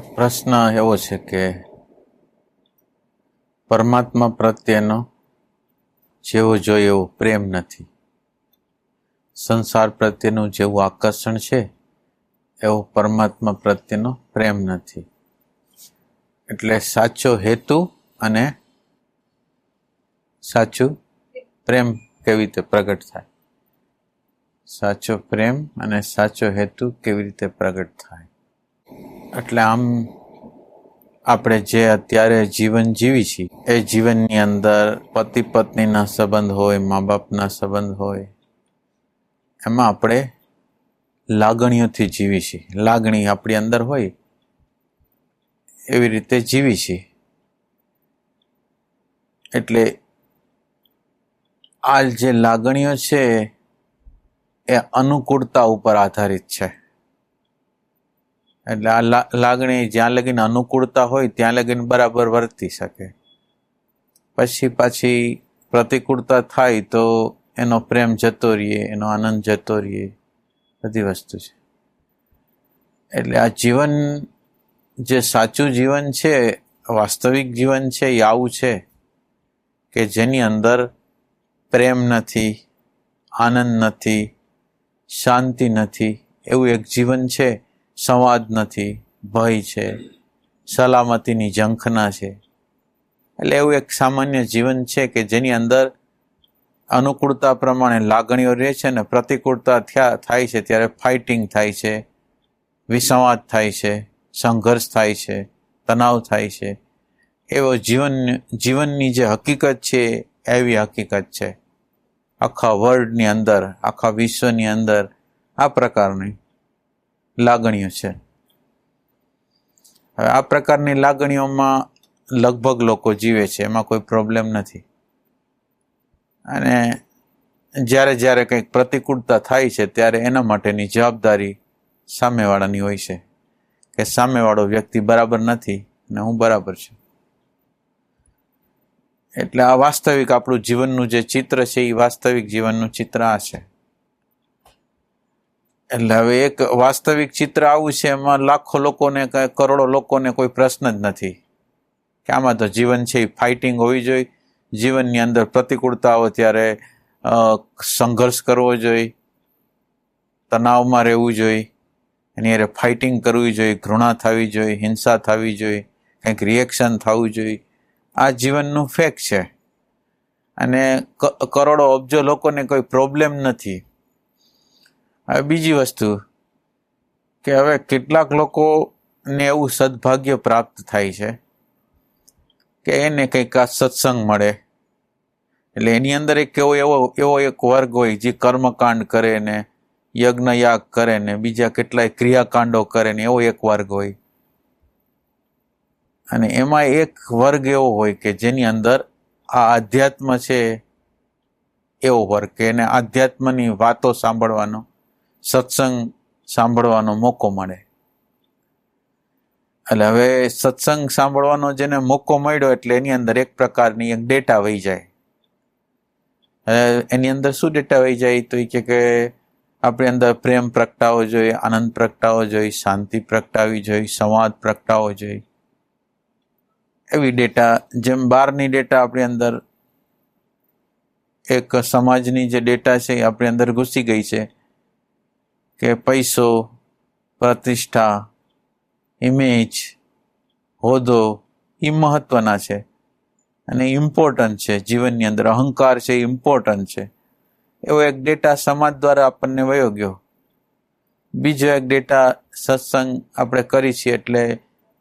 પ્રશ્ન એવો છે કે પરમાત્મા પ્રત્યેનો જેવો જોઈએ એવો પ્રેમ નથી. સંસાર પ્રત્યેનું જેવું આકર્ષણ છે, એવો પરમાત્મા પ્રત્યેનો પ્રેમ નથી. એટલે સાચો હેતુ અને સાચું પ્રેમ કેવી રીતે પ્રગટ થાય? સાચો પ્રેમ અને સાચો હેતુ કેવી રીતે પ્રગટ થાય? એટલે આમ આપણે જે અત્યારે જીવન જીવી છીએ, એ જીવનની અંદર પતિ પત્નીના સંબંધ હોય, મા બાપના સંબંધ હોય, એમાં આપણે લાગણીઓથી જીવી છીએ. લાગણી આપણી અંદર હોય, એવી રીતે જીવી છીએ. એટલે આ જે લાગણીઓ છે, એ અનુકૂળતા ઉપર આધારિત છે. એટલે આ લાગણી જ્યાં લગીને અનુકૂળતા હોય, ત્યાં લગીને બરાબર વર્તી શકે. પછી પાછી પ્રતિકૂળતા થાય તો એનો પ્રેમ જતો રહીએ, એનો આનંદ જતો રહીએ. બધી વસ્તુ છે. એટલે આ જીવન જે સાચું જીવન છે, વાસ્તવિક જીવન છે, એ આવું છે કે જેની અંદર પ્રેમ નથી, આનંદ નથી, શાંતિ નથી, એવું એક જીવન છે. સંવાદ નથી, ભય છે, સલામતીની ઝંખના છે. એટલે એવું એક સામાન્ય જીવન છે કે જેની અંદર અનુકૂળતા પ્રમાણે લાગણીઓ રહે છે ને પ્રતિકૂળતા થયા, થાય છે, ત્યારે ફાઇટિંગ થાય છે, વિસંવાદ થાય છે, સંઘર્ષ થાય છે, તણાવ થાય છે. એવો જીવન, જીવનની જે હકીકત છે, એવી હકીકત છે. આખા વર્લ્ડની અંદર, આખા વિશ્વની અંદર આ પ્રકારની લાગણીઓ છે. હવે આ પ્રકારની લાગણીઓમાં લગભગ લોકો જીવે છે, એમાં કોઈ પ્રોબ્લેમ નથી. અને જ્યારે જ્યારે કંઈક પ્રતિકૂળતા થાય છે, ત્યારે એના માટેની જવાબદારી સામેવાળાની હોય છે. કે સામેવાળો વ્યક્તિ બરાબર નથી અને હું બરાબર છું. એટલે આ વાસ્તવિક આપણું જીવનનું જે ચિત્ર છે, એ વાસ્તવિક જીવનનું ચિત્ર આ છે. એટલે હવે એક વાસ્તવિક ચિત્ર આવું છે, એમાં લાખો લોકોને કરોડો લોકોને કોઈ પ્રશ્ન જ નથી. કે આમાં તો જીવન છે, એ ફાઇટિંગ હોવી જોઈએ. જીવનની અંદર પ્રતિકૂળતાઓ ત્યારે સંઘર્ષ કરવો જોઈએ. તણાવમાં રહેવું જોઈએ. એની અરે ફાઇટિંગ કરવી જોઈએ, ઘૃણા થવી જોઈએ, હિંસા થવી જોઈએ, કંઈક રિએક્શન થવું જોઈએ. આ જીવનનું ફેક છે. અને કરોડો અબજો લોકોને કોઈ પ્રોબ્લેમ નથી. હવે બીજી વસ્તુ કે હવે કેટલાક લોકોને એવું સદભાગ્ય પ્રાપ્ત થાય છે કે એને કંઈક આ સત્સંગ મળે. એટલે એની અંદર એક એવો એવો એવો એક વર્ગ હોય જે કર્મકાંડ કરે ને, યજ્ઞયાગ કરે ને, બીજા કેટલાય ક્રિયાકાંડો કરે ને, એવો એક વર્ગ હોય. અને એમાં એક વર્ગ એવો હોય કે જેની અંદર આ આધ્યાત્મ છે એવો વર્ગ, કે એને આધ્યાત્મની વાતો સાંભળવાનો સત્સંગ સાંભળવાનો મોકો મળે. એટલે હવે સત્સંગ સાંભળવાનો જેને મોકો મળ્યો એટલે એની અંદર એક પ્રકારની એક ડેટા વહી જાય. એની અંદર શું ડેટા વહી જાય? તો એ કે આપણી અંદર પ્રેમ પ્રગટાવો જોઈએ, આનંદ પ્રગટાવો જોઈએ, શાંતિ પ્રગટાવી જોઈએ, સંવાદ પ્રગટાવો જોઈએ. એવી ડેટા જેમ બહારની ડેટા આપણી અંદર એક સમાજની જે ડેટા છે એ આપણી અંદર ઘૂસી ગઈ છે. કે પૈસો, પ્રતિષ્ઠા ઇમેજ હોદ્દો, એ મહત્વના છે. અને ઇમ્પોર્ટન્ટ છે, જીવનની અંદર અહંકાર છે ઇમ્પોર્ટન્ટ છે. એવો એક ડેટા સમાજ દ્વારા આપણને વયો ગયો. બીજો એક ડેટા સત્સંગ આપણે કરી છીએ એટલે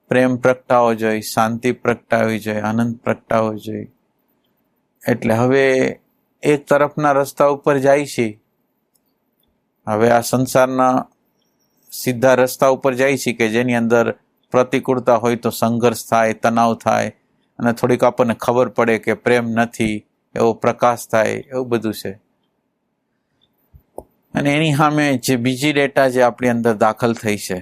પ્રેમ પ્રગટાવો જોઈએ શાંતિ પ્રગટાવી જોઈએ આનંદ પ્રગટાવો જોઈએ એટલે હવે એક તરફના રસ્તા ઉપર જાય છે હવે આ સંસારના સીધા રસ્તા ઉપર જાય છે કે જેની અંદર પ્રતિકૂળતા હોય તો સંઘર્ષ થાય, તણાવ થાય અને થોડીક આપણને ખબર પડે કે પ્રેમ નથી, એવો પ્રકાશ થાય, એવું બધું છે. અને એની સામે જે બીજી ડેટા જે આપણી અંદર દાખલ થઈ છે,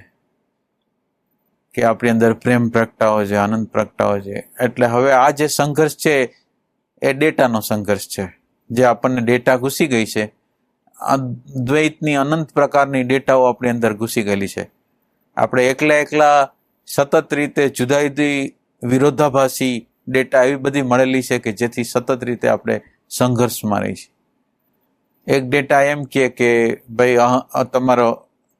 કે આપણી અંદર પ્રેમ પ્રગટાવો છે, આનંદ પ્રગટાવો છે, એટલે હવે આ જે સંઘર્ષ છે, એ ડેટાનો સંઘર્ષ છે, જે આપણને ડેટા ઘૂસી ગઈ છે દ્વૈતની અનંત પ્રકારની ડેટાઓ આપણી અંદર ઘૂસી ગયેલી છે. આપણે એકલા એકલા સતત રીતે જુદા જુદી વિરોધાભાસી ડેટા એવી બધી મળેલી છે કે જેથી સતત રીતે આપણે સંઘર્ષમાં રહી છે એક ડેટા એમ કહે કે ભાઈ તમારો,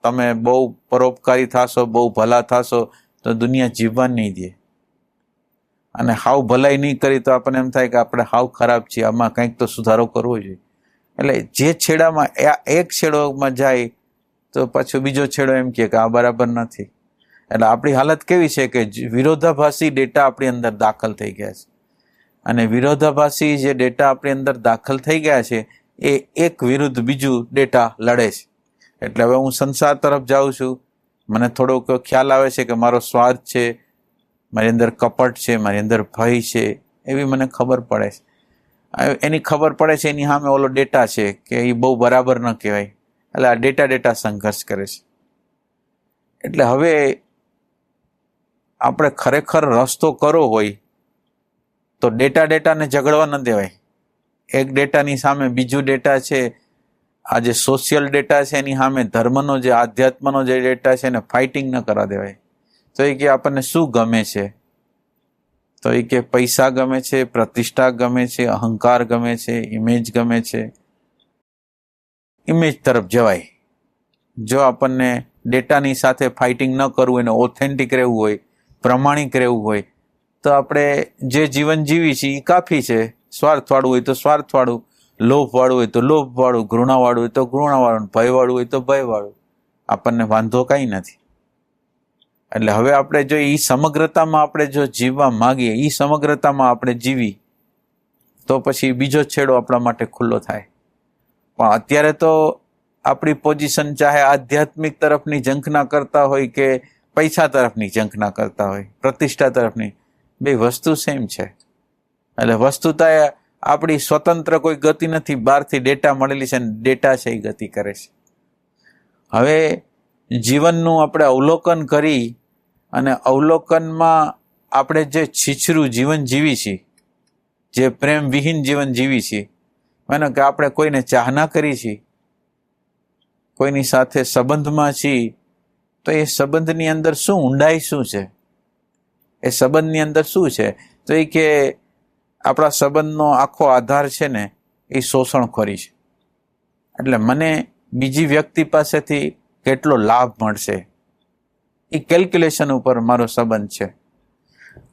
તમે બહુ પરોપકારી થશો, બહુ ભલા થશો, તો દુનિયા જીવવા નહીં દે. અને હાવ ભલાઈ નહીં કરી તો આપણને એમ થાય કે આપણે હાવ ખરાબ છીએ, આમાં કંઈક તો સુધારો કરવો જોઈએ. એટલે જે છેડામાં એક છેડોમાં જાય, તો પાછો બીજો છેડો એમ કહે કે આ બરાબર નથી. એટલે આપણી હાલત કેવી છે કે વિરોધાભાસી ડેટા આપણી અંદર દાખલ થઈ ગયા છે. અને વિરોધાભાસી જે ડેટા આપણી અંદર દાખલ થઈ ગયા છે, એ એક વિરુદ્ધ બીજું ડેટા લડે છે. એટલે હવે હું સંસાર તરફ જાઉં છું. મને થોડોક ખ્યાલ આવે છે કે મારો સ્વાર્થ છે, મારી અંદર કપટ છે, મારી અંદર ભય છે, એવી મને ખબર પડે છે. એની ખબર પડે છે, એની સામે ઓલો ડેટા છે કે એ બહુ બરાબર ન કહેવાય. એટલે આ ડેટા ડેટા સંઘર્ષ કરે છે. એટલે હવે આપણે ખરેખર રસ્તો કરવો હોય તો ડેટા ડેટાને ઝઘડવા ન દેવાય. એક ડેટાની સામે બીજું ડેટા છે, આ જે સોશિયલ ડેટા છે, એની સામે ધર્મનો જે, આધ્યાત્મનો જે ડેટા છે, એને ફાઇટિંગ ન કરવા દેવાય. તો એ કે આપણને શું ગમે છે? તો એ કે પૈસા ગમે છે, પ્રતિષ્ઠા ગમે છે, અહંકાર ગમે છે ઇમેજ ગમે છે. ઇમેજ તરફ જવાય. જો આપણને ડેટાની સાથે ફાઇટિંગ ન કરવું એને ઓથેન્ટિક રહેવું હોય, પ્રમાણિક રહેવું હોય, તો આપણે જે જીવન જીવી છીએ એ કાફી છે. સ્વાર્થવાળું હોય તો સ્વાર્થવાળું, લોભવાળું હોય તો લોભવાળું, ઘૃણાવાળું હોય તો ઘૃણાવાળું, ભયવાળું હોય તો ભયવાળું. આપણને વાંધો કાંઈ નથી. એટલે હવે આપણે જો એ સમગ્રતામાં આપણે જો જીવવા માંગીએ એ સમગ્રતામાં આપણે જીવી, તો પછી બીજો છેડો આપણા માટે ખુલ્લો થાય. પણ અત્યારે તો આપણી પોઝિશન ચાહે આધ્યાત્મિક તરફની ઝંખના કરતા હોય કે પૈસા તરફની ઝંખના કરતા હોય, પ્રતિષ્ઠા તરફની, બે વસ્તુ સેમ છે. એટલે વસ્તુતા આપણી સ્વતંત્ર કોઈ ગતિ નથી, બહારથી ડેટા મળેલી છે ને ડેટા છે એ ગતિ કરે છે. હવે જીવનનું આપણે અવલોકન કરી અને અવલોકનમાં આપણે જે છીછરું જીવન જીવી છીએ, જે પ્રેમ વિહીન જીવન જીવી છીએ, માનો કે આપણે કોઈને ચાહના કરી છીએ, કોઈની સાથે સંબંધમાં છીએ, તો એ સંબંધની અંદર શું ઊંડાઈ શું છે? એ સંબંધની અંદર શું છે? તો એ કે આપણા સંબંધનો આખો આધાર છે ને એ શોષણખોરી છે. એટલે મને બીજી વ્યક્તિ પાસેથી કેટલો લાભ મળશે? એ કેલ્ક્યુલેશન ઉપર મારો સંબંધ છે.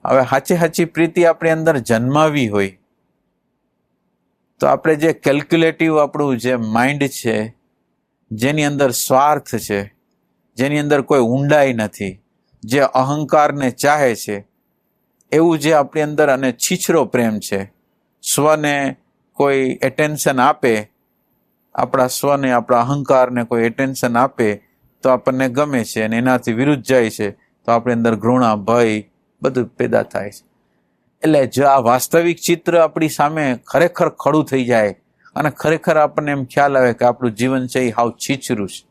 હવે હાચી હાચી પ્રીતિ આપણી અંદર જન્માવી હોય, તો આપણે જે કેલ્ક્યુલેટિવ આપણું જે માઇન્ડ છે, જેની અંદર સ્વાર્થ છે, જેની અંદર કોઈ ઊંડાઈ નથી, જે અહંકારને ચાહે છે, એવું જે આપણી અંદર અને છીછરો પ્રેમ છે, સ્વને કોઈ એટેન્શન આપે, આપણા સ્વને, આપણા અહંકારને કોઈ એટેન્શન આપે તો આપણને ગમે છે અને એનાથી વિરુદ્ધ જાય છે, તો આપણી અંદર ઘૃણા, ભય બધું પેદા થાય છે. એટલે જો આ વાસ્તવિક ચિત્ર આપણી સામે ખરેખર ખડું થઈ જાય અને ખરેખર આપણને એમ ખ્યાલ આવે કે આપણું જીવન છે એ હાવ છીછરું છે,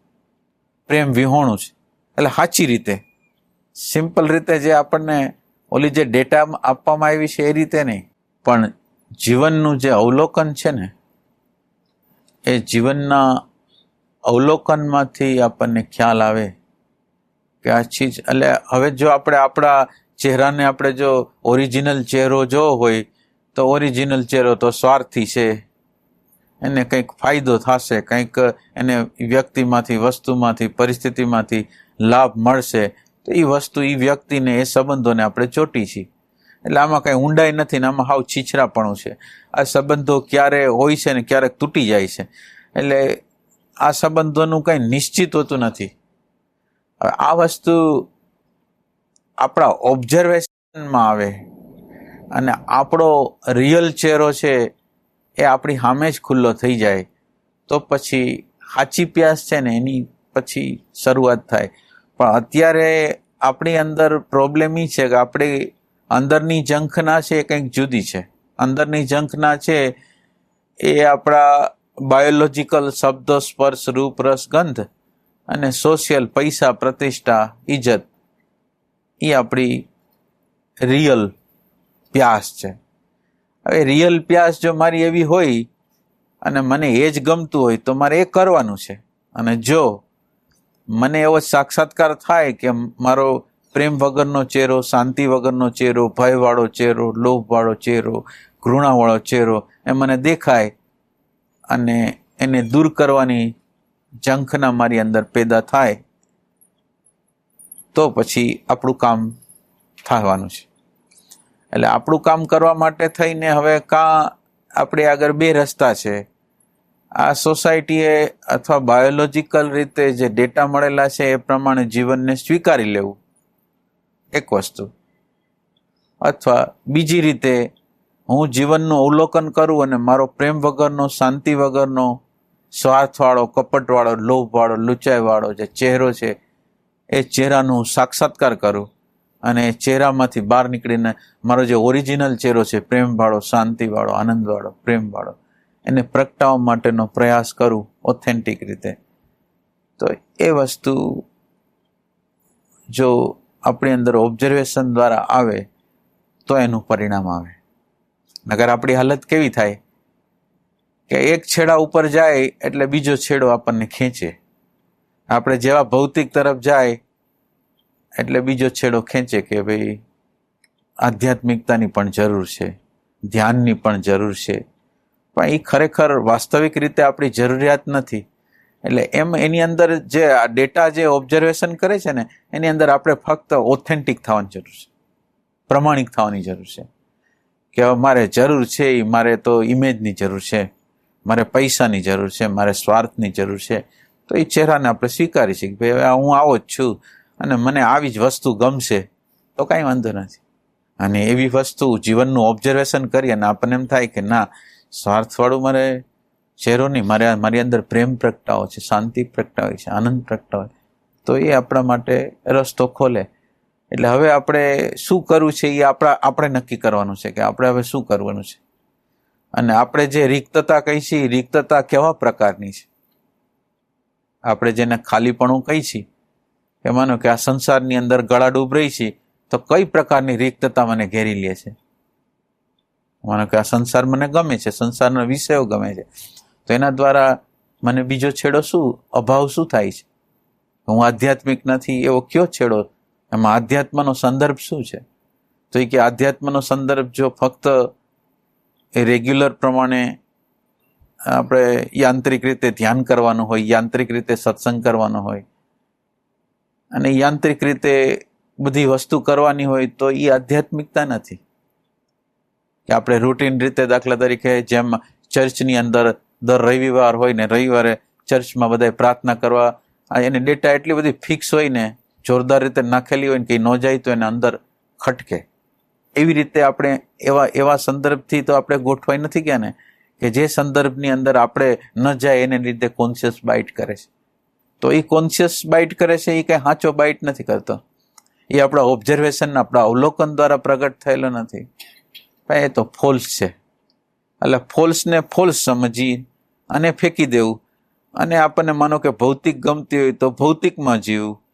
પ્રેમ વિહોણું છે. એટલે સાચી રીતે, સિમ્પલ રીતે જે આપણને ઓલી જે ડેટા આપવામાં આવી છે એ રીતે નહીં, પણ જીવનનું જે અવલોકન છે ને, એ જીવનના અવલોકનમાંથી આપણને ખ્યાલ આવે કે આ ચીજ એટલે હવે જો આપણે આપણા ચહેરાને આપણે જો ઓરિજિનલ ચહેરો જો હોય, તો ઓરિજિનલ ચહેરો તો સ્વાર્થી છે. એને કંઈક ફાયદો થશે, કંઈક એને વ્યક્તિમાંથી, વસ્તુમાંથી, પરિસ્થિતિમાંથી લાભ મળશે. તો એ વસ્તુ એ વ્યક્તિને, એ સંબંધોને આપણે ચોટી છીએ. એટલે આમાં કંઈ ઊંડાઈ નથી ને આમાં હાવ છીછરાપણું છે. આ સંબંધો ક્યારે હોય છે ને ક્યારેક તૂટી જાય છે. એટલે આ સંબંધોનું કંઈ નિશ્ચિત હોતું નથી. હવે આ વસ્તુ આપણા ઓબ્ઝર્વેશનમાં આવે અને આપણો રિયલ ચહેરો છે એ આપણી સામે જ ખુલ્લો થઈ જાય, તો પછી સાચી પ્યાસ છે ને એની પછી શરૂઆત થાય. પણ અત્યારે આપણી અંદર પ્રોબ્લેમ એ છે કે આપણી અંદરની ઝંખના છે એ કંઈક જુદી છે. અંદરની ઝંખના છે એ આપણા બાયોલોજીકલ શબ્દો, સ્પર્શ, રૂપ, રસ, ગંધ અને સોશિયલ પૈસા, પ્રતિષ્ઠા ઇજ્જત એ આપણી રિયલ પ્યાસ છે. હવે રિયલ પ્યાસ જો મારી એવી હોય અને મને એ જ ગમતું હોય, તો મારે એ કરવાનું છે. અને જો મને એવો સાક્ષાત્કાર થાય કે મારો પ્રેમ વગરનો ચહેરો, શાંતિ વગરનો ચહેરો, ભયવાળો ચહેરો, લોભવાળો ચહેરો, ઘૃણાવાળો ચહેરો, એ મને દેખાય અને એને દૂર કરવાની ઝંખના મારી અંદર પેદા થાય, તો પછી આપણું કામ થવાનું છે. એટલે આપણું કામ કરવા માટે થઈને હવે કાં આપણે આગળ બે રસ્તા છે. આ સોસાયટીએ અથવા બાયોલોજીકલ રીતે જે ડેટા મળેલા છે એ પ્રમાણે જીવનને સ્વીકારી લેવું એક વસ્તુ. અથવા બીજી રીતે હું જીવનનું અવલોકન કરું અને મારો પ્રેમ વગરનો, શાંતિ વગરનો, સ્વાર્થવાળો, કપટવાળો, લોભવાળો, લૂંચાઈવાળો જે ચહેરો છે, એ ચહેરાનું સાક્ષાત્કાર કરું અને એ ચહેરામાંથી બહાર નીકળીને મારો જે ઓરિજિનલ ચહેરો છે, પ્રેમવાળો, શાંતિવાળો, આનંદવાળો, પ્રેમવાળો, એને પ્રગટાવવા માટેનો પ્રયાસ કરું ઓથેન્ટિક રીતે. તો એ વસ્તુ જો આપણી અંદર ઓબ્ઝર્વેશન દ્વારા આવે, તો એનું પરિણામ આવે. નગર આપણી હાલત કેવી થાય? કે એક છેડા ઉપર જાય એટલે બીજો છેડો આપણને ખેંચે. આપણે જેવા ભૌતિક તરફ જાય એટલે બીજો છેડો ખેંચે કે ભાઈ આધ્યાત્મિકતાની પણ જરૂર છે, ધ્યાનની પણ જરૂર છે. પણ એ ખરેખર વાસ્તવિક રીતે આપણી જરૂરિયાત નથી. એટલે એમ એની અંદર જે આ ડેટા જે ઓબ્ઝર્વેશન કરે છે ને, એની અંદર આપણે ફક્ત ઓથેન્ટિક થવાની જરૂર છે, પ્રમાણિક થવાની જરૂર છે. કે હવે મારે જરૂર છે એ મારે તો ઇમેજની જરૂર છે, મારે પૈસાની જરૂર છે, મારે સ્વાર્થની જરૂર છે. તો એ ચહેરાને આપણે સ્વીકારી છીએ કે ભાઈ હું આવો જ છું અને મને આવી જ વસ્તુ ગમશે, તો કાંઈ વાંધો નથી. અને એવી વસ્તુ જીવનનું ઓબ્ઝર્વેશન કરીએ અને આપણને એમ થાય કે ના, સ્વાર્થવાળું મારે ચહેરો નહીં, મારે મારી અંદર પ્રેમ પ્રગટાવો છે, શાંતિ પ્રગટાવે છે, આનંદ પ્રગટાવે તો એ આપણા માટે રસ્તો ખોલે. એટલે હવે આપણે શું કરવું છે એ આપણા આપણે નક્કી કરવાનું છે કે આપણે હવે શું કરવાનું છે. અને આપણે જે રિક્તતા કહી છીએ રિક્તતા કેવા પ્રકારની છે? આપણે જેને ખાલીપણું કહી છીએ કે માનો કે આ સંસારની અંદર ગળા ડૂબ રહી છે, તો કઈ પ્રકારની રિક્તતા મને ઘેરી લે છે? માનો કે આ સંસાર મને ગમે છે, સંસારના વિષયો ગમે છે. તો એના દ્વારા મને બીજો છેડો શું, અભાવ શું થાય છે? હું આધ્યાત્મિક નથી, એવો કયો છેડો એમાં આધ્યાત્મનો સંદર્ભ શું છે? તો એ કે આધ્યાત્મનો સંદર્ભ જો ફક્ત એ રેગ્યુલર પ્રમાણે આપણે યાંત્રિક રીતે ધ્યાન કરવાનું હોય, યાંત્રિક રીતે સત્સંગ કરવાનો હોય, અને યાંત્રિક રીતે બધી વસ્તુ કરવાની હોય, તો એ આધ્યાત્મિકતા નથી. કે આપણે રૂટીન રીતે દાખલા તરીકે જેમ ચર્ચની અંદર દર રવિવાર હોય ને રવિવારે ચર્ચમાં બધા પ્રાર્થના કરવા એની ડેટા એટલી બધી ફિક્સ હોય ને જોરદાર રીતે નાખેલી હોય ને કંઈ ન જાય તો એને અંદર ખટકે. એવી રીતે આપણે એવા એવા સંદર્ભથી તો આપણે ગોઠવાઈ નથી ગયા ને, કે જે સંદર્ભની અંદર આપણે ન જાય એને લીધે કોન્શિયસ બાઇટ કરે છે. તો એ કોન્શિયસ બાઇટ કરે છે, એ કંઈ સાચો બાઇટ નથી કરતો. એ આપણા ઓબ્ઝર્વેશન આપણા અવલોકન દ્વારા પ્રગટ થયેલો નથી. પણ એ તો ફોલ્સ છે. એટલે ફોલ્સને ફોલ્સ સમજી અને ફેંકી દેવું. અને આપણને માનો કે ભૌતિક ગમતી હોય તો ભૌતિકમાં જીવવું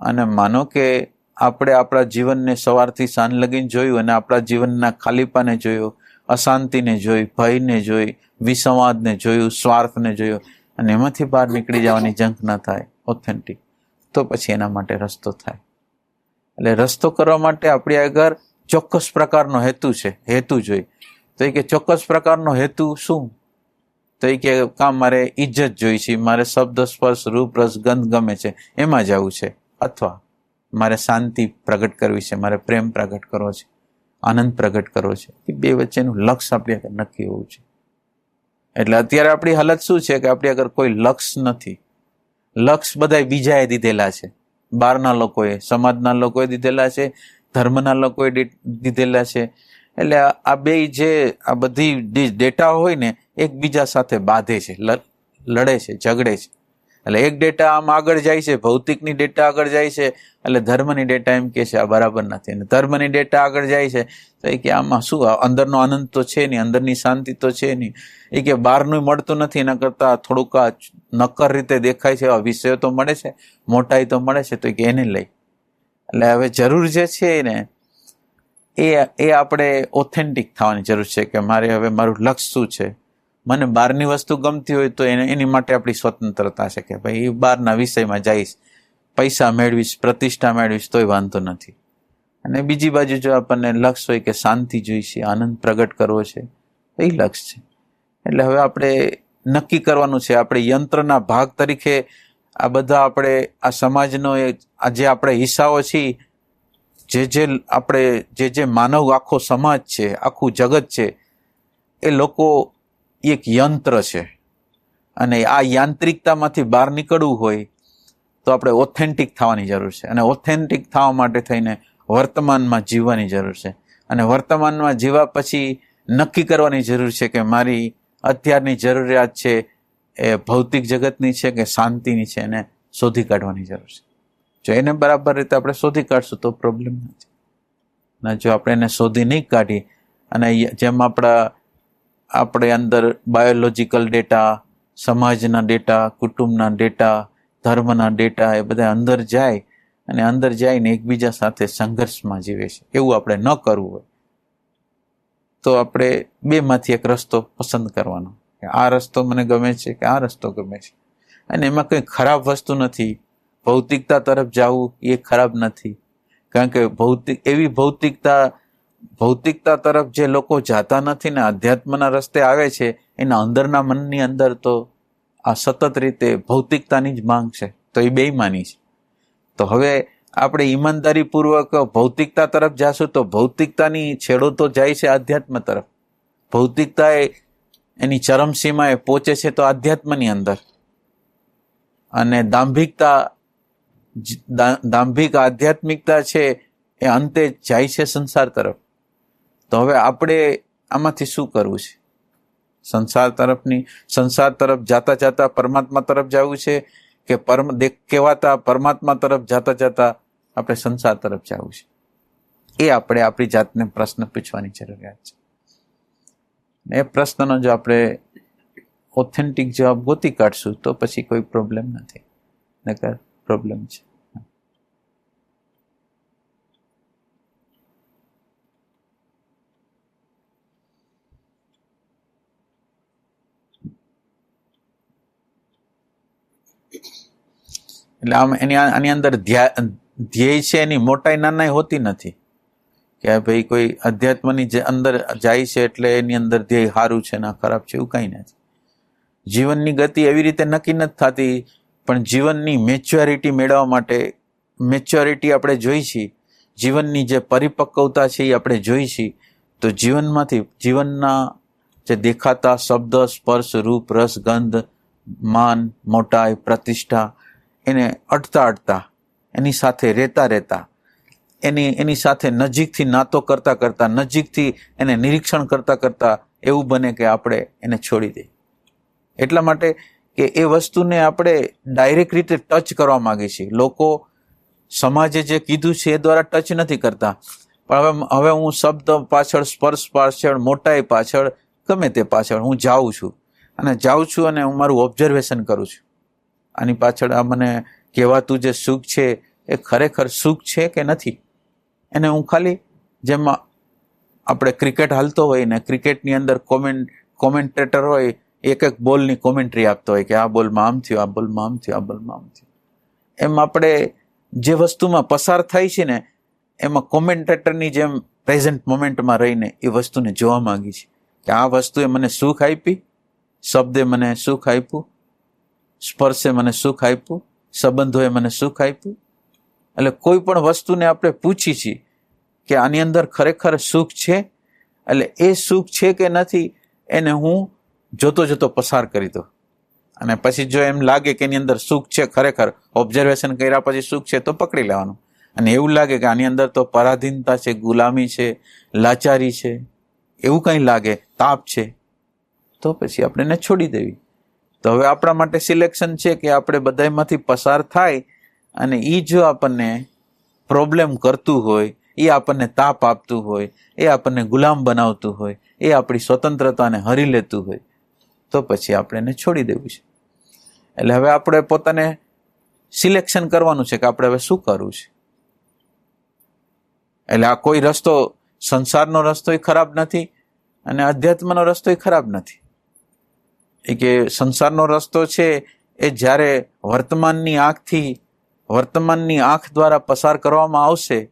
અને માનો કે આપણે આપણા જીવનને સવારથી સાંજ લગીને જોયું અને આપણા જીવનના ખાલીપાને જોયું, અશાંતિને જોઈ, ભયને જોઈ, વિસંવાદને જોયું, સ્વાર્થને જોયું અને એમાંથી બહાર નીકળી જવાની જંક ન થાય ઓથેન્ટિક તો પછી એના માટે રસ્તો થાય. એટલે રસ્તો કરવા માટે આપણી આગળ ચોક્કસ પ્રકારનો હેતુ છે, હેતુ જોઈ. તો એ કે ચોક્કસ પ્રકારનો હેતુ શું? તો એ કે કામ મારે ઇજ્જત જોઈ છે, મારે શબ્દ સ્પર્શ, રૂપ, રસ, ગંધ ગમે છે, એમાં જવું છે. અથવા મારે શાંતિ પ્રગટ કરવી છે, મારે પ્રેમ પ્રગટ કરવો છે, આનંદ પ્રગટ કરવો છે, એ બે વચ્ચેનું લક્ષ્ય આપણી આગળ નક્કી હોવું છે. એટલે અત્યારે આપણી હાલત શું છે કે આપણી આગળ કોઈ લક્ષ નથી. લક્ષ બધા બીજાએ દીધેલા છે. બહારના લોકોએ, સમાજના લોકોએ દીધેલા છે, ધર્મના લોકોએ દીધેલા છે. એટલે આ બે જે, આ બધી ડેટા હોય ને, એકબીજા સાથે બાંધે છે લડે છે, ઝઘડે છે. એટલે એક ડેટા આમ આગળ જાય છે, ભૌતિકની ડેટા આગળ જાય છે, એટલે ધર્મની ડેટા એમ કે છે, આ બરાબર નથી. અને ધર્મની ડેટા આગળ જાય છે, તો એ કે આમાં શું અંદરનો આનંદ તો છે નહીં, અંદરની શાંતિ તો છે નહીં. એ કે બહારનું મળતું નથી, એના કરતાં થોડુંક આ નક્કર રીતે દેખાય છે, એવા વિષયો તો મળે છે, મોટાઈ તો મળે છે, તો કે એને લઈ. એટલે હવે જરૂર જે છે ને, એ એ આપણે ઓથેન્ટિક થવાની જરૂર છે કે મારે હવે મારું લક્ષ્ય શું છે? મને બહારની વસ્તુ ગમતી હોય તો એને એની માટે આપણી સ્વતંત્રતા છે કે ભાઈ બહારના વિષયમાં જઈશ, પૈસા મેળવીશ, પ્રતિષ્ઠા મેળવીશ, તોય વાંધો નથી. અને બીજી બાજુ જો આપણને લક્ષ હોય કે શાંતિ જોઈશે, આનંદ પ્રગટ કરવો છે એ લક્ષ છે. એટલે હવે આપણે નક્કી કરવાનું છે, આપણે યંત્રના ભાગ તરીકે આ બધા આપણે, આ સમાજનો આ જે આપણે હિસ્સાઓ છીએ, જે જે આપણે જે જે માનવ આખો સમાજ છે, આખું જગત છે, એ લોકો એક યંત્ર છે. અને આ યાંત્રિકતામાંથી બહાર નીકળવું હોય તો આપણે ઓથેન્ટિક થવાની જરૂર છે. અને ઓથેન્ટિક થવા માટે થઈને વર્તમાનમાં જીવવાની જરૂર છે. અને વર્તમાનમાં જીવા પછી નક્કી કરવાની જરૂર છે કે મારી અત્યારની જરૂરિયાત છે એ ભૌતિક જગતની છે કે શાંતિની છે એને શોધી કાઢવાની જરૂર છે. જો એને બરાબર રીતે આપણે શોધી કાઢશું તો પ્રોબ્લેમ નથી. અને જો આપણે એને શોધી નહીં કાઢી અને જેમ આપણા આપણે અંદર બાયોલોજીકલ ડેટા સમાજના ડેટા કુટુંબના ડેટા ધર્મના ડેટા એ બધા અંદર જાય અને અંદર જઈને એકબીજા સાથે સંઘર્ષમાં જીવે છે. એવું આપણે ન કરવું હોય. તો આપણે બેમાંથી એક રસ્તો પસંદ કરવાનો. આ રસ્તો મને ગમે છે કે આ રસ્તો ગમે છે. અને એમાં કંઈ ખરાબ વસ્તુ નથી. ભૌતિકતા તરફ જવું એ ખરાબ નથી. કારણ કે ભૌતિક એવી ભૌતિકતા ભૌતિકતા તરફ જે લોકો જાતા નથી ને અધ્યાત્મના રસ્તે આવે છે, એના અંદરના મનની અંદર તો આ સતત રીતે ભૌતિકતાની જ માંગ છે, તો એ બેઈમાની છે. તો હવે આપણે ઈમાનદારીપૂર્વક ભૌતિકતા તરફ જાશું તો ભૌતિકતાની છેડો તો જાય છે આધ્યાત્મ તરફ. ભૌતિકતા એ એની ચરમસીમાએ પહોંચે છે તો આધ્યાત્મની અંદર. અને દાંભિકતા દાંભિક આધ્યાત્મિકતા છે એ અંતે જાય છે સંસાર તરફ. તો હવે આપણે આમાંથી શું કરવું છે? સંસાર તરફની, સંસાર તરફ જાતા જાતા પરમાત્મા તરફ જવું છે કે પરમ, દેખ, કહેવાતા પરમાત્મા તરફ જાતા જાતા આપણે સંસાર તરફ જવું છે? એ આપણે આપણી જાતને પ્રશ્ન પૂછવાની જરૂરિયાત છે. એ પ્રશ્નનો જો આપણે ઓથેન્ટિક જવાબ ગોતી કાઢશું તો પછી કોઈ પ્રોબ્લેમ નથી. નકર પ્રોબ્લેમ છે. એટલે આમ એની આની અંદર ધ્યા ધ્યેય છે એની, મોટાઈ નાનાઈ હોતી નથી. કે ભાઈ કોઈ અધ્યાત્મની જે અંદર જાય છે એટલે એની અંદર ધ્યેય સારું છે ના ખરાબ છે, એવું કંઈ નથી જીવનની ગતિ એવી રીતે નક્કી નથી થતી, પણ જીવનની મેચ્યોરિટી મેળવવા માટે મેચ્યોરિટી આપણે જોઈ છીએ. જીવનની જે પરિપક્વતા છે એ આપણે જોઈ છીએ. તો જીવનમાંથી, જીવનના જે દેખાતા શબ્દ, સ્પર્શ, રૂપ, રસ, ગંધ, માન, મોટાઈ, પ્રતિષ્ઠા એને અટતા અટતા, એની સાથે રહેતા રહેતા, એની એની સાથે નજીકથી નાતો કરતાં કરતાં, નજીકથી એને નિરીક્ષણ કરતાં કરતાં એવું બને કે આપણે એને છોડી દઈએ. એટલા માટે કે એ વસ્તુને આપણે ડાયરેક્ટ રીતે ટચ કરવા માંગીએ છીએ. લોકો સમાજે જે કીધું છે એ દ્વારા ટચ નથી કરતા. પણ હવે હવે હું શબ્દ પાછળ, સ્પર્શ પાછળ, મોટાઈ પાછળ, ગમે તે પાછળ હું જાઉં છું. અને જાઉં છું અને હું મારું ઓબ્ઝર્વેશન કરું છું. આની પાછળ આ મને કહેવાતું જે સુખ છે, એ ખરેખર સુખ છે કે નથી? એને હું ખાલી જેમાં આપણે ક્રિકેટ હાલતો હોય ને, ક્રિકેટની અંદર કોમેન્ટ, કોમેન્ટેટર હોય, એક એક બોલની કોમેન્ટ્રી આપતો હોય કે આ બોલમાં આમ થયું, આ બોલમાં આમ થયું, આ બોલમાં આમ થયું. એમ આપણે જે વસ્તુમાં પસાર થાય છે ને, એમાં કોમેન્ટેટરની જેમ પ્રેઝન્ટ મોમેન્ટમાં રહીને એ વસ્તુને જોવા માંગી છે. કે આ વસ્તુએ મને સુખ આપી, શબ્દે મને સુખ આપ્યું સ્પર્શે મને સુખ આપ્યું, સંબંધોએ મને સુખ આપ્યું. એટલે કોઈ પણ વસ્તુને આપણે પૂછી છીએ કે આની અંદર ખરેખર સુખ છે? એટલે એ સુખ છે કે નથી, એને હું જોતો જોતો પસાર કરી દઉં. અને પછી જો એમ લાગે કે એની અંદર સુખ છે ખરેખર ઓબ્ઝર્વેશન કર્યા પછી સુખ છે તો પકડી લેવાનું. અને એવું લાગે કે આની અંદર તો પરાધીનતા છે, ગુલામી છે, લાચારી છે, એવું કંઈ લાગે, તાપ છે, તો પછી આપણે એને છોડી દેવી. તો હવે આપણા માટે સિલેક્શન છે કે આપણે બધામાંથી પસાર થાય અને એ જો આપણને પ્રોબ્લેમ કરતું હોય એ આપણને તાપ આપતું હોય, એ આપણને ગુલામ બનાવતું હોય, એ આપણી સ્વતંત્રતાને હરી લેતું હોય, તો પછી આપણે એને છોડી દેવું છે. એટલે હવે આપણે પોતાને સિલેક્શન કરવાનું છે કે આપણે હવે શું કરવું છે? એટલે આ કોઈ રસ્તો, સંસારનો રસ્તો ખરાબ નથી અને અધ્યાત્મનો રસ્તો ખરાબ નથી. એ કે સંસારનો રસ્તો છે, એ જ્યારે વર્તમાનની આંખથી, વર્તમાનની આંખ દ્વારા પસાર કરવામાં આવશે,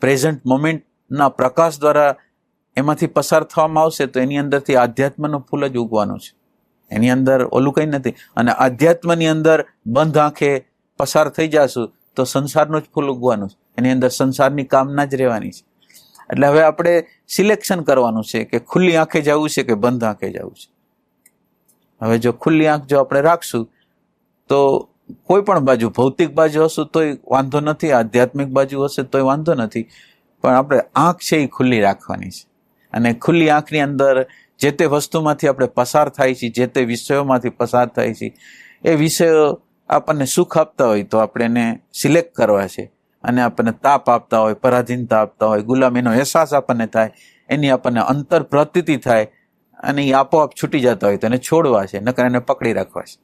પ્રેઝન્ટ મોમેન્ટના પ્રકાશ દ્વારા એમાંથી પસાર થવામાં આવશે, તો એની અંદરથી આધ્યાત્મનું ફૂલ જ ઉગવાનું છે. એની અંદર ઓલું કંઈ નથી. અને આધ્યાત્મની અંદર બંધ આંખે પસાર થઈ જશું, તો સંસારનું જ ફૂલ ઉગવાનું છે. એની અંદર સંસારની કામના જ રહેવાની છે. એટલે હવે આપણે સિલેક્શન કરવાનું છે કે ખુલ્લી આંખે જવું છે કે બંધ આંખે જવું છે. હવે જો ખુલ્લી આંખ જો આપણે રાખશું, તો કોઈ પણ બાજુ, ભૌતિક બાજુ હશું તોય વાંધો નથી, આધ્યાત્મિક બાજુ હશે તોય વાંધો નથી, પણ આપણે આંખ છે એ ખુલ્લી રાખવાની છે. અને ખુલ્લી આંખની અંદર જે તે વસ્તુમાંથી આપણે પસાર થાય છે જે તે વિષયોમાંથી પસાર થાય છે એ વિષયો આપણને સુખ આપતા હોય તો આપણે એને સિલેક્ટ કરવા છે. અને આપણને તાપ આપતા હોય, પરાધીનતા આપતા હોય, ગુલામીનો અહેસાસ આપણને થાય, એની આપણને અંતર પ્રતીતિ થાય અને એ આપોઆપ છૂટી જતા હોય તો એને છોડવા છે, નકર એને પકડી રાખવા છે.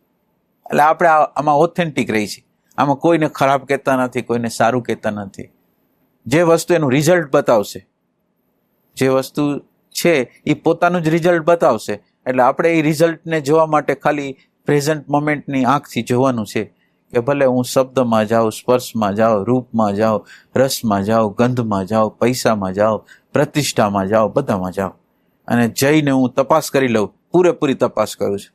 એટલે આપણે આમાં ઓથેન્ટિક રહી છે. આમાં કોઈને ખરાબ કહેતા નથી, કોઈને સારું કહેતા નથી. જે વસ્તુ એનું રિઝલ્ટ બતાવશે, જે વસ્તુ છે, એ પોતાનું જ રિઝલ્ટ બતાવશે. એટલે આપણે એ રિઝલ્ટને જોવા માટે ખાલી પ્રેઝન્ટ મોમેન્ટની આંખથી જોવાનું છે કે ભલે હું શબ્દમાં જાઉં, સ્પર્શમાં જાઉં, રૂપમાં જાઉં, રસમાં જાઉં, ગંધમાં જાઉં, પૈસામાં જાઉં, પ્રતિષ્ઠામાં જાઉં, બધામાં જાઉં. અને જઈને હું તપાસ કરી લઉં, પૂરેપૂરી તપાસ કરું છું.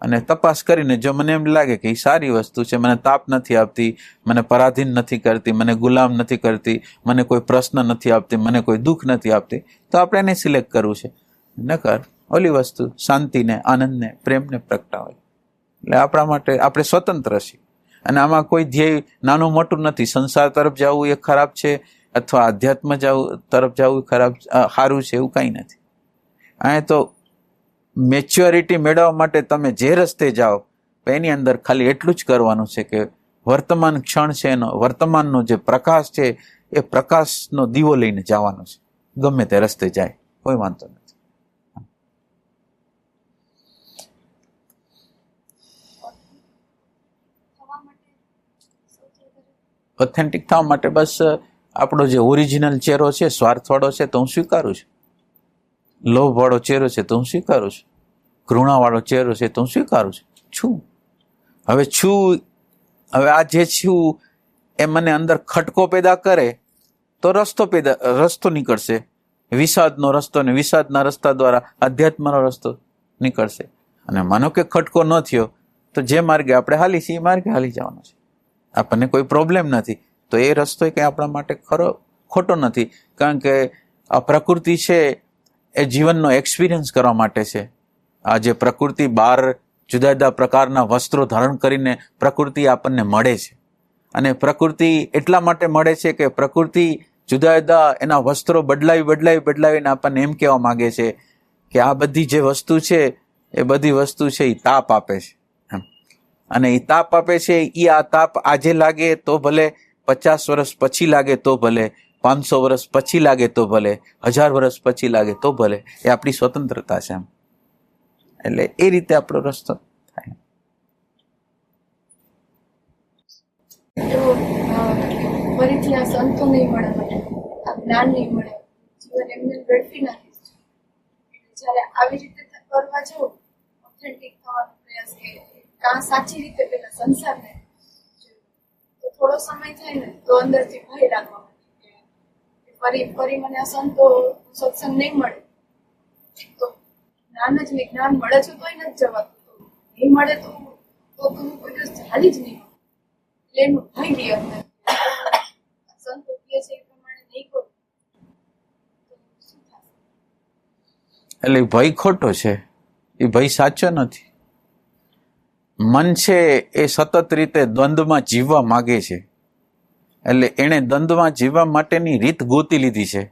અને તપાસ કરીને જો મને એમ લાગે કે એ સારી વસ્તુ છે, મને તાપ નથી આપતી મને પરાધીન નથી કરતી, મને ગુલામ નથી કરતી, મને કોઈ પ્રશ્ન નથી આપતી, મને કોઈ દુઃખ નથી આપતી, તો આપણે એને સિલેક્ટ કરવું છે. નકર, ઓલી વસ્તુ શાંતિને, આનંદને, પ્રેમને પ્રગટાવે. એટલે આપણા માટે આપણે સ્વતંત્ર છીએ. અને આમાં કોઈ ધ્યેય નાનું મોટું નથી. સંસાર તરફ જવું એ ખરાબ છે, અથવા આધ્યાત્મ જવું, તરફ જવું ખરાબ સારું છે એવું કંઈ નથી. અહીંયા તો મેચ્યોરિટી મેળવવા માટે તમે જે રસ્તે જાઓ એની અંદર ખાલી એટલું જ કરવાનું છે કે વર્તમાન ક્ષણ છે એનો, વર્તમાનનો જે પ્રકાશ છે, એ પ્રકાશનો દીવો લઈને જવાનો છે. ગમે તે રસ્તે જાય, કોઈ વાંધો નથી. ઓથેન્ટિક થવા માટે બસ આપણો જે ઓરિજિનલ ચહેરો છે સ્વાર્થવાળો છે, તો હું સ્વીકારું છું. લોભવાળો ચહેરો છે તો હું સ્વીકારું છું. ઘૃણાવાળો ચહેરો છે તો હું સ્વીકારું છું. છું. હવે છું, હવે આ જે છું, એ મને અંદર ખટકો પેદા કરે તો રસ્તો પેદા, રસ્તો નીકળશે. વિષાદનો રસ્તો ને વિષાદના રસ્તા દ્વારા અધ્યાત્મનો રસ્તો નીકળશે. અને માનો કે ખટકો ન થયો, તો જે માર્ગે આપણે હાલી છીએ, એ માર્ગે હાલી જવાનો છે. આપણને કોઈ પ્રોબ્લેમ નથી. તો એ રસ્તો કંઈ આપણા માટે ખરો, ખોટો નથી. કારણ કે આ પ્રકૃતિ છે એ જીવનનો એક્સપિરિયન્સ કરવા માટે છે. આ જે પ્રકૃતિ બહાર જુદા જુદા પ્રકારના વસ્ત્રો ધારણ કરીને પ્રકૃતિ આપણને મળે છે. અને પ્રકૃતિ એટલા માટે મળે છે કે પ્રકૃતિ જુદા જુદા એના વસ્ત્રો બદલાવી બદલાવી બદલાવીને આપણને એમ કહેવા માગે છે કે આ બધી જે વસ્તુ છે, એ બધી વસ્તુ છે એ તાપ આપે છે. અને એ તાપ આપે છે એ આ તાપ આજે લાગે તો ભલે, પચાસ વર્ષ પછી લાગે તો ભલે પાંચસો વર્ષ પછી લાગે તો ભલે, હજાર વર્ષ પછી લાગે તો ભલે. એ આપણી સ્વતંત્રતા છે એમ. એટલે એ રીતે આપણો રસ્તો થાય. આવી રીતે કરવા જાઉં ઓથેન્ટિક સાચી રીતે પેલા સંસારને તો થોડો સમય થાય ને, તો અંદરથી ભય લાગવા ફરી ફરી મને આ સંતો સત્સંગ નહીં મળે. તો જ્ઞાન જ નહીં, જ્ઞાન મળે છે તોય નથી જવાતું. તો નહીં મળે તો તો તું કોઈ દિવસ ચાલી જ નહીં એટલે એનું ભય ગઈ અંદર. સંતો કહે છે એ પ્રમાણે નહીં કરું. એટલે ભય ખોટો છે. એ ભય સાચો નથી. મન છે એ સતત રીતે દ્વંદ્વમાં જીવવા માગે છે. એટલે એણે દ્વંદ્વમાં જીવવા માટેની રીત ગોતી લીધી છે.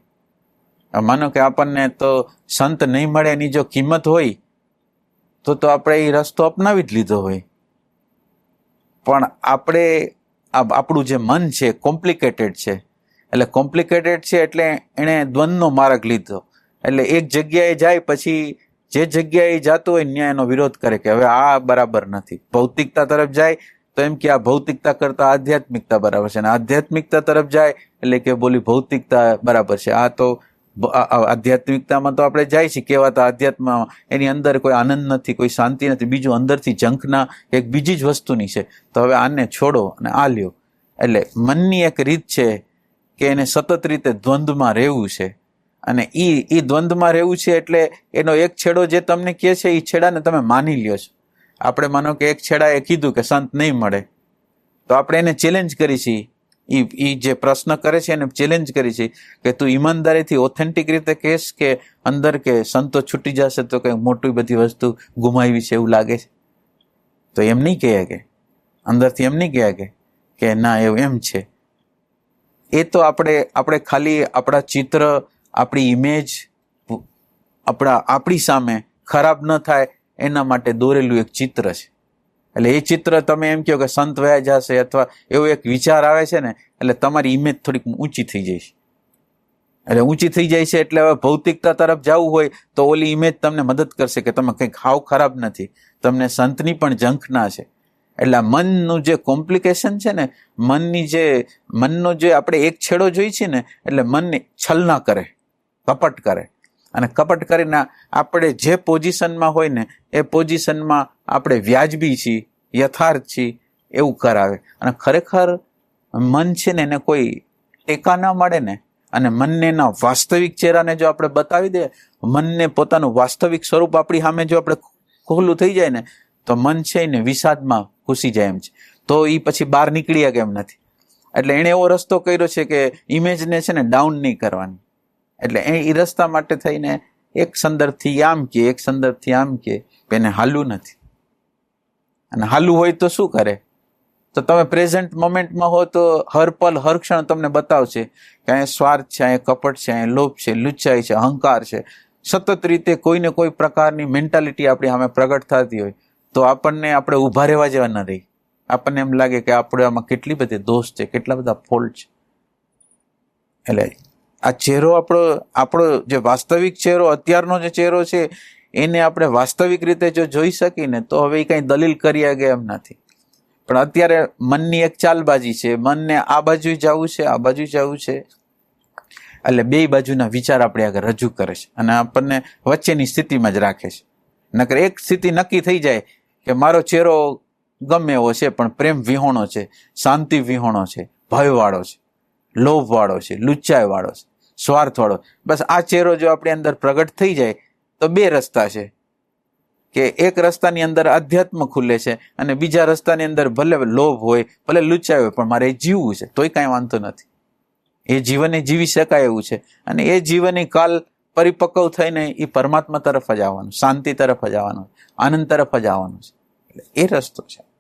માનો કે આપણને તો સંત નહીં મળે એની જો કિંમત હોય, તો તો આપણે એ રસ્તો અપનાવી જ લીધો હોય. પણ આપણે આપણું જે મન છે, કોમ્પ્લિકેટેડ છે. એટલે કોમ્પ્લિકેટેડ છે એટલે એણે દ્વંદનો માર્ગ લીધો. એટલે એક જગ્યાએ જાય પછી જે જગ્યાએ જતો હોય ત્યાં એનો વિરોધ કરે કે હવે આ બરાબર નથી. ભૌતિકતા તરફ જાય તો એમ કે આ ભૌતિકતા કરતા આધ્યાત્મિકતા બરાબર છે. અને આધ્યાત્મિકતા તરફ જાય એટલે કે બોલી ભૌતિકતા બરાબર છે. આ તો આધ્યાત્મિકતામાં તો આપણે જાય છે કહેવાતા આધ્યાત્મમાં એની અંદર કોઈ આનંદ નથી, કોઈ શાંતિ નથી. બીજું અંદરથી જંખના એક બીજી જ વસ્તુની છે. તો હવે આને છોડો અને આ લ્યો. એટલે મનની એક રીત છે કે એને સતત રીતે દ્વંદ્વમાં રહેવું છે. અને એ એ દ્વંદ્વમાં રહેવું છે એટલે એનો એક છેડો જે તમને કહે છે એ છેડાને તમે માની લ્યો છો. આપણે માનો કે એક છેડાએ કીધું કે સંત નહીં મળે. તો આપણે એને ચેલેન્જ કરી છીએ એ એ જે પ્રશ્ન કરે છે એને ચેલેન્જ કરી છે કે તું ઈમાનદારીથી ઓથેન્ટિક રીતે કહેશ કે અંદર કે સંતો છૂટી જશે તો કંઈ મોટી બધી વસ્તુ ગુમાવી છે એવું લાગે છે? તો એમ નહીં કહે કે. અંદરથી એમ નહીં કહે કે ના, એવું એમ છે. એ તો આપણે આપણે ખાલી આપણા ચિત્ર, આપણી ઇમેજ આપણા, આપણી સામે ખરાબ ન થાય એના માટે દોરેલું એક ચિત્ર છે. એટલે એ ચિત્ર તમે એમ કહો કે સંત વયા જશે અથવા એવો એક વિચાર આવે છે ને, એટલે તમારી ઇમેજ થોડીક ઊંચી થઈ જાય છે. એટલે ઊંચી થઈ જાય છે એટલે હવે ભૌતિકતા તરફ જવું હોય તો ઓલી ઇમેજ તમને મદદ કરશે કે તમે કંઈક હાવ ખરાબ નથી. તમને સંતની પણ ઝંખના છે. એટલે મનનું જે કોમ્પ્લિકેશન છે ને, મનની જે, મનનો જે આપણે એક છેડો જોઈ છે ને, એટલે મનને છલના કરે, કપટ કરે. અને કપટ કરીને આપણે જે પોઝિશનમાં હોય ને, એ પોઝિશનમાં આપણે વ્યાજબી છીએ, યથાર્થ છીએ, એવું કરાવે. અને ખરેખર મન છે ને, એને કોઈ ટેકા ના મળે ને, અને મનને એના વાસ્તવિક ચહેરાને જો આપણે બતાવી દઈએ, મનને પોતાનું વાસ્તવિક સ્વરૂપ આપણી સામે જો આપણે ખુલ્લું થઈ જાય ને, તો મન છે એને વિષાદમાં ઘૂસી જાય એમ છે. તો એ પછી બહાર નીકળી શકે એમ નથી? એટલે એણે એવો રસ્તો કર્યો છે કે ઇમેજને છે ને ડાઉન નહીં કરવાની. એટલે એ રસ્તા માટે થઈને એક સંદર્ભથી આમ કે, એક સંદર્ભથી આમ કે એને હાલું નથી. અને હાલું હોય તો શું કરે? તો તમે પ્રેઝન્ટ મોમેન્ટમાં હો તો હર પલ, હર ક્ષણ તમને બતાવશે કે અહીંયા સ્વાર્થ છે, અહીંયા કપટ છે, અહીંયા લોભ છે, લુચ્ચાઈ છે, અહંકાર છે. સતત રીતે કોઈને કોઈ પ્રકારની મેન્ટાલિટી આપણી સામે પ્રગટ થતી હોય તો આપણને આપણે ઊભા રહેવા જેવા ન રહી. આપણને એમ લાગે કે આપણે આમાં કેટલી બધી દોષ છે, કેટલા બધા ફોલ્ટ છે. એટલે આ ચહેરો આપણો આપણો જે વાસ્તવિક ચહેરો, અત્યારનો જે ચહેરો છે, એને આપણે વાસ્તવિક રીતે જો જોઈ શકીને તો હવે એ કંઈ દલીલ કરી ગયા એમ નથી. પણ અત્યારે મનની એક ચાલબાજી છે. મનને આ બાજુ જવું છે, આ બાજુ જવું છે. એટલે બે બાજુના વિચાર આપણે આગળ રજૂ કરે છે અને આપણને વચ્ચેની સ્થિતિમાં જ રાખે છે. નકર એક સ્થિતિ નક્કી થઈ જાય કે મારો ચહેરો ગમે એવો છે, પણ પ્રેમ વિહોણો છે, શાંતિ વિહોણો છે, ભયવાળો છે, લોભવાળો છે, લુચ્ચાઈવાળો છે. સ્વાર્થવાળો બસ આ ચહેરો જો આપણી અંદર પ્રગટ થઈ જાય, તો બે રસ્તા છે. કે એક રસ્તાની અંદર અધ્યાત્મ ખુલે છે અને બીજા રસ્તાની અંદર ભલે લોભ હોય, ભલે લુચ્ચાઈ હોય, પણ મારે જીવવું છે, તોય કાંઈ વાંધો નથી. એ જીવને જીવી શકાય એવું છે. અને એ જીવનની કાલ પરિપક્વ થઈને એ પરમાત્મા તરફ જ આવવાનું, શાંતિ તરફ જ આવવાનું, આનંદ તરફ જ આવવાનું છે. એટલે એ રસ્તો છે.